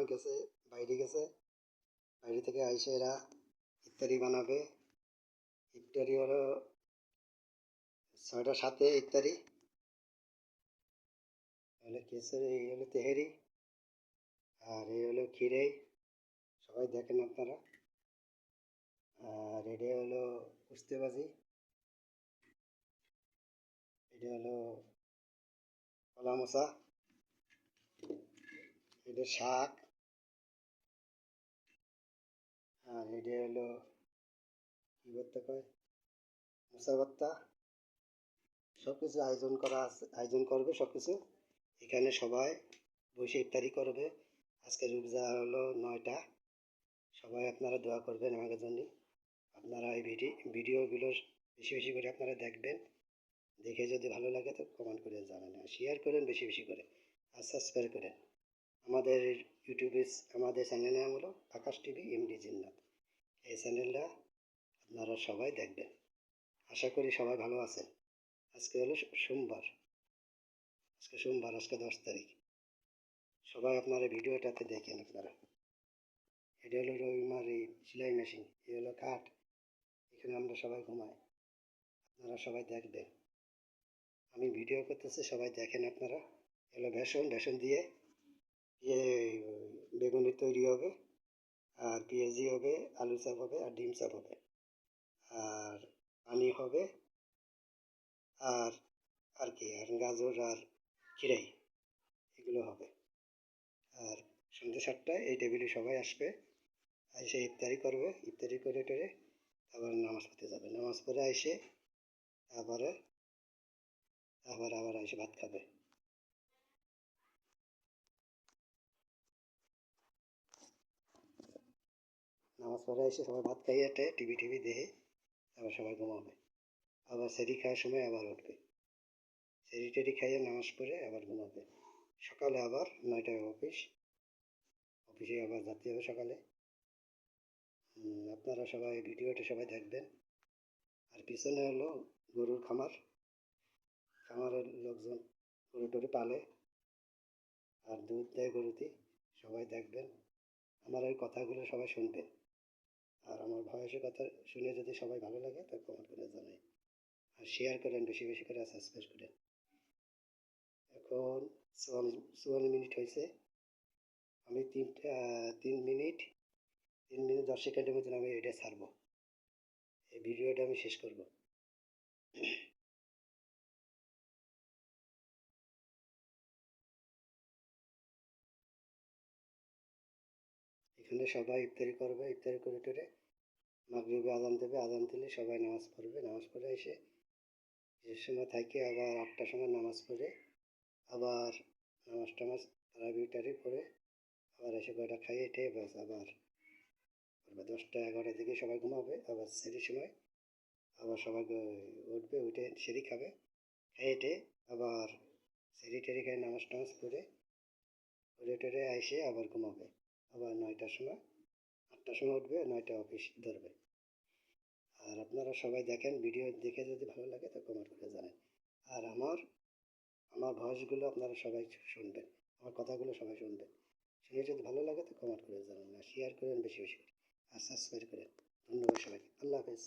সময় গেছে, বাইরে গেছে। বাইরে থেকে আইসে এরা ইফতারি বানাবে। ইফতারি হলো ছয়টা সাথে ইফতারি। হলো কেসের এই হলো তেহেরি। আর এই হলো ক্ষীরেই সবাই দেখেন আপনারা। আর এটা হলো কুস্তেবাজি এটা হলো কলা মশা এটা শাক। আর এটা হলো কি করতে কয়? সব কিছু আয়োজন করা আয়োজন করবে সব কিছু এখানে সবাই বসে ইফতারি করবে। আজকে রোজা হলো নয়টা। সবাই আপনারা দোয়া করবেন আমাদের জন্য। আপনারা এই ভিডিও ভিডিওগুলো বেশি বেশি করে আপনারা দেখবেন। দেখে যদি ভালো লাগে তো কমেন্ট করে জানান। শেয়ার করেন বেশি বেশি করে। আর সাবস্ক্রাইব করেন। আমাদের ইউটিউবে আমাদের চ্যানেলের নাম হলো আকাশ টিভি এমডি জিন্নাত। এই চ্যানেলটা আপনারা সবাই দেখবেন। আশা করি সবাই ভালো আছেন। আজকে হলো সোমবার। আজকে সোমবার, আজকে দশ তারিখ। সবাই আপনারা ভিডিওটাতে দেখেন আপনারা। এটা হলো রবিমার এই সেলাই মেশিন এ হলো কাঠ। এখানে আমরা সবাই ঘুমাই। আপনারা সবাই দেখবেন। আমি ভিডিও করতেছি, সবাই দেখেন আপনারা। এগুলো বেসন বেসন দিয়ে ইয়ে বেগুনি তৈরি হবে। আর পেঁয়াজি হবে, আলু চাপ হবে আর ডিম চাপ হবে। আর পানি হবে আর আর কি, আর গাজর আর খিরাই, এগুলো হবে। আর সন্ধ্যে সাতটায় এই টেবিলে সবাই আসবে। এসে ইফতারি করবে, ইফতারি করে টেরে আবার নামাজ পড়তে যাবে। নামাজ পড়ে এসে তারপরে আবার আবার এসে ভাত খাবে। নামাজ পড়ে এসে সবাই ভাত খাইয়ে টে টিভি টিভি দেখে আবার সবাই ঘুমাবে। আবার সেরি খাওয়ার সময় আবার উঠবে। সেরি টেরি খাইয়ে নামাজ পড়ে আবার ঘুমাবে। সকালে আবার নয়টায় অফিস। অফিসে আবার যেতে হবে সকালে। আপনারা সবাই ভিডিওটা সবাই দেখবেন। আর পিছনে হলো গরুর খামার। খামারের লোকজন গরু টরু পালে। আর দুধ দেয় গরুতে সবাই দেখবেন। আমার এই কথাগুলো সবাই শুনবেন আর আমার ভয়েসের কথা শুনে যদি সবাই ভালো লাগে তো কমেন্ট করে জানাই। আর শেয়ার করেন, বেশি বেশি করে সাবস্ক্রাইব করেন। এখন চুয়াল্লিশ মিনিট হয়েছে আমি তিনটা, তিন মিনিট তিন মিনিট দশ সেকেন্ডের মধ্যে আমি এটা ছাড়বো। এই ভিডিওটা আমি শেষ করব। এখানে সবাই ইফতারি করবে, ইফতারি করে টোরে মাগরিবে আজান দেবে, আজান দিলে সবাই নামাজ পড়বে। নামাজ পড়ে এসে যে সময় থাকে আবার আটটার সময় নামাজ পড়ে, আবার নামাজ টামাজ তারাবি টারি পড়ে, আবার এসে কয়টা খাইয়ে টেয়ে ব্যাস আবার দশটা, এগারোটার দিকে সবাই ঘুমাবে, আবার সেরির সময় আবার সবাই উঠবে, উঠে সেরি খাবে খেয়ে টেয়ে আবার সেরি টেরি খেয়ে নামাজ টামাজ পড়ে পড়ে টরে এসে আবার ঘুমাবে। আবার নয়টার সময় আটটার সময় উঠবে, নয়টা অফিস ধরবে। আর আপনারা সবাই দেখেন ভিডিও দেখে যদি ভালো লাগে তো কমেন্ট করে জানেন। আর আমার আমার ভয়েসগুলো আপনারা সবাই শুনবেন, আমার কথাগুলো সবাই শুনবেন। শুনে যদি ভালো লাগে তো কমেন্ট করে জানান, আর শেয়ার করেন বেশি বেশি আর সাবস্ক্রাইব করেন। ধন্যবাদ সবাইকে। আল্লাহ হাফেজ।